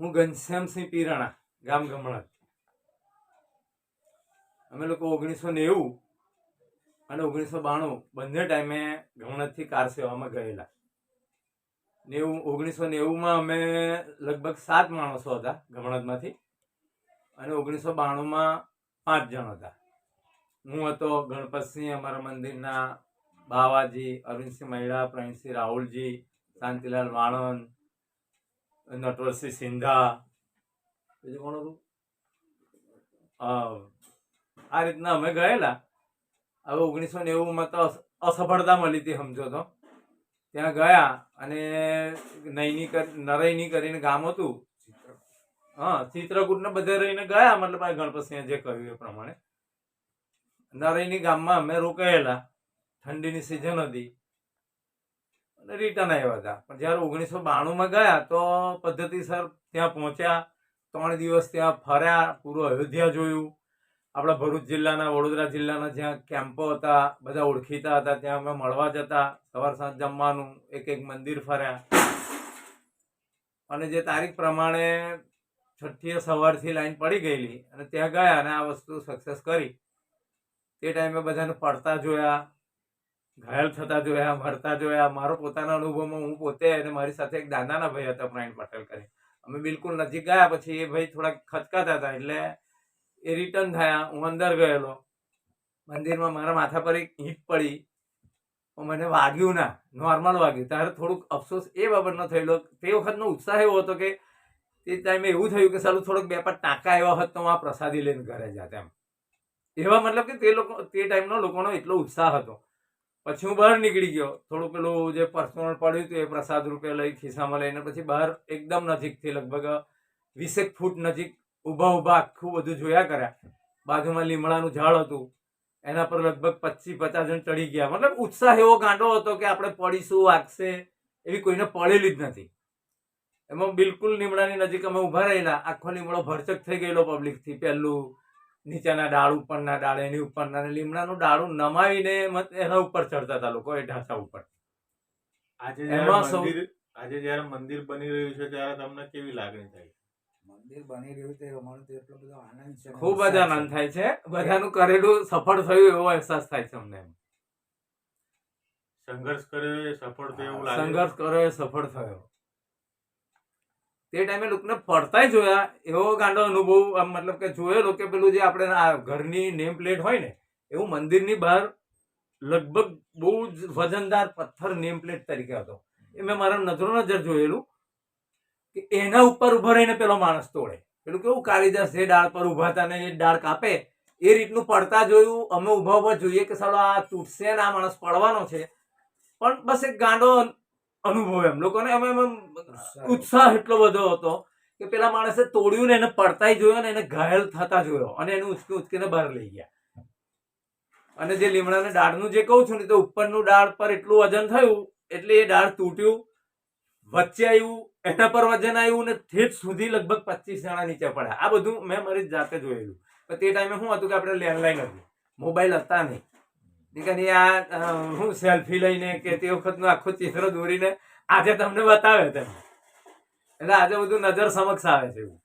હું ઘનશ્યામસિંહ પીરાણા, ગામ ગમણા અમે લોકો ઓગણીસો નેવું અને ઓગણીસો બાણું બંને ટાઈમે ગમણાથી કાર સેવામાં ગયેલા. નેવું, ઓગણીસો નેવુંમાં અમે લગભગ સાત માણસો હતા ગમણતમાંથી અને ઓગણીસો બાણુંમાં પાંચ જણ હતા. હું હતો ગણપતસિંહ અમારા મંદિરના બાવાજી અરવિંદસિંહ મહિડા પ્રવીણસિંહ રાહુલજી, શાંતિલાલ વાણંદ નટવરસિંહ સિંધા. બીજું કોણ હતું? આ રીતના અમે ગયેલા. હવે ઓગણીસો નેવુંમાં તો અસ- અસફળતા મળી હતી સમજો તો. ત્યાં ગયા અને નૈની નરૈની કરીને ગામ હતું. હા ચિત્રકૂટ ને બધે રહીને ગયા મતલબ આ ગણપતસિંહે જે કહ્યું એ પ્રમાણે. નરૈની ગામમાં અમે રોકાયેલા. ઠંડીની સિઝન હતી. રિટર્ન આવ્યા હતા. પણ જ્યારે ઓગણીસો બાણુંમાં ગયા, તો પદ્ધતિસર ત્યાં પહોંચ્યા. ત્રણ દિવસ ત્યાં ફર્યા, પૂરું અયોધ્યા જોયું. આપણા ભરૂચ જિલ્લાના, વડોદરા જિલ્લાના જ્યાં કેમ્પો હતા, બધા ઓળખીતા હતા, ત્યાં અમે મળવા જતા. સવાર સાંજ જમવાનું, એક એક મંદિર ફર્યા. અને જે તારીખ પ્રમાણે છઠ્ઠીએ સવારથી લાઈન પડી ગયેલી અને ત્યાં ગયા અને આ વસ્તુ સક્સેસ કરી. તે ટાઈમે બધાને પડતા જોયા. ઘાયલ થતા જોયા, મરતા જોયા, મારો પોતાના અનુભવમાં હું પોતે અને મારી સાથે એક દાદાના ભાઈ હતા પ્રવીણ પટેલ કરી અમે બિલકુલ નજીક ગયા, પછી એ ભાઈ થોડાક ખચકાતા હતા, એટલે એ રિટર્ન થયા, હું અંદર ગયેલો. મંદિરમાં મારા માથા પર એક ઈંટ પડી. મને વાગ્યું ના નોર્મલ વાગ્યું. ત્યારે થોડુંક અફસોસ એ બાબતનો થયેલો, તે વખતનો ઉત્સાહ એવો હતો કે તે ટાઈમે એવું થયું કે સારું થોડોક બે પાંચ ટાંકા એવા હોત આ પ્રસાદી લઈને ઘરે જાત એમ. એવા મતલબ કે તે લોકો, તે ટાઈમનો લોકોનો એટલો ઉત્સાહ હતો. પછી હું બહાર નીકળી ગયો. થોડું પેલું જે પર્સનલ પડ્યું હતું એ પ્રસાદ રૂપે લઈ ખિસ્સામાં લઈને પછી બહાર એકદમ નજીકથી લગભગ વીસેક ફૂટ નજીક ઊભા ઊભા આખું બધું જોયા કર્યા. બાજુમાં લીમડાનું ઝાડ હતું. એના પર લગભગ પચીસ પચાસ જણ ચડી ગયા. મતલબ ઉત્સાહ એવો ગાંડો હતો કે આપણે પડીશું, વાગશે એવી કોઈને પડેલી જ નથી. એમાં બિલકુલ લીમડાની નજીક અમે ઊભા રહેલા. આખો લીમડો ભરચક થઈ ગયેલો પબ્લિકથી પહેલું નીચેના ડાળ ઉપરના ડાળ એની ઉપરના લીમડાનું ડાળું નમાવીને એના ઉપર ચડતા હતા લોકો એ ઢાંચા ઉપર. આજે એમાં આજે જ્યારે મંદિર બની રહ્યું છે ત્યારે તમને કેવી લાગણી થાય? મંદિર બની રહ્યું છે અમારું તો એટલો બધો આનંદ છે ખૂબ જ આનંદ થાય છે બધાનું કરેલું સફળ થયું એવો અહેસાસ થાય છે અમને સંઘર્ષ કર્યો એ સફળ થયો એવું સંઘર્ષ કર્યો એ સફળ થયો. તે ટાઈમે લોકોને પડતાય જોયા. એવો ગાંડો અનુભવ, આમ મતલબ કે જોયેલો કે પેલું જે આપણે ઘરની નેમ પ્લેટ હોય ને, એવું મંદિરની બહાર લગભગ બહુ જ વજનદાર પથ્થર નેમ પ્લેટ તરીકે હતો. એ મેં મારા નજરો નજર જોયેલું કે એના ઉપર ઊભો રહીને પેલો માણસ તોડે. પેલું કેવું કાળીદાસ જે ડાળ પર ઊભા હતા ને એ ડાળ કાપે, એ રીતનું પડતા જોયું. અમે ઊભા ઊભા જોઈએ કે સાલો આ તૂટશે ને આ માણસ પડવાનો છે. પણ બસ એક ગાંડો અનુભવ એમ. લોકોને એમ ઉત્સાહ. ઉત્સાહ એટલો બધો હતો કે પેલા માણસે તોડ્યું ને એને પડતાય જોયો ને એને ઘાયલ થતા જોયો અને એને ઉચકી ઉચકીને બહાર લઈ ગયા. અને જે લીમડાના ડાળનું જે કહું છું ને તો ઉપરનું ડાળ પર એટલું વજન થયું એટલે એ ડાળ તૂટ્યું વચ્ચે આવ્યું એના પર વજન આવ્યું ને ઠેઠ સુધી લગભગ પચીસ જણા નીચે પડ્યા. આ બધું મેં મારી જાતે જોયેલું. પણ તે ટાઈમે શું હતું કે આપણે લેન્ડલાઈન હતું. મોબાઈલ હતા નહીં. નીકળી આ હું સેલ્ફી લઈને કે તે વખતનું આખું ચિત્ર દોરીને આજે તમને બતાવે તેમ એટલે આજે બધું નજર સમક્ષ આવે છે એવું.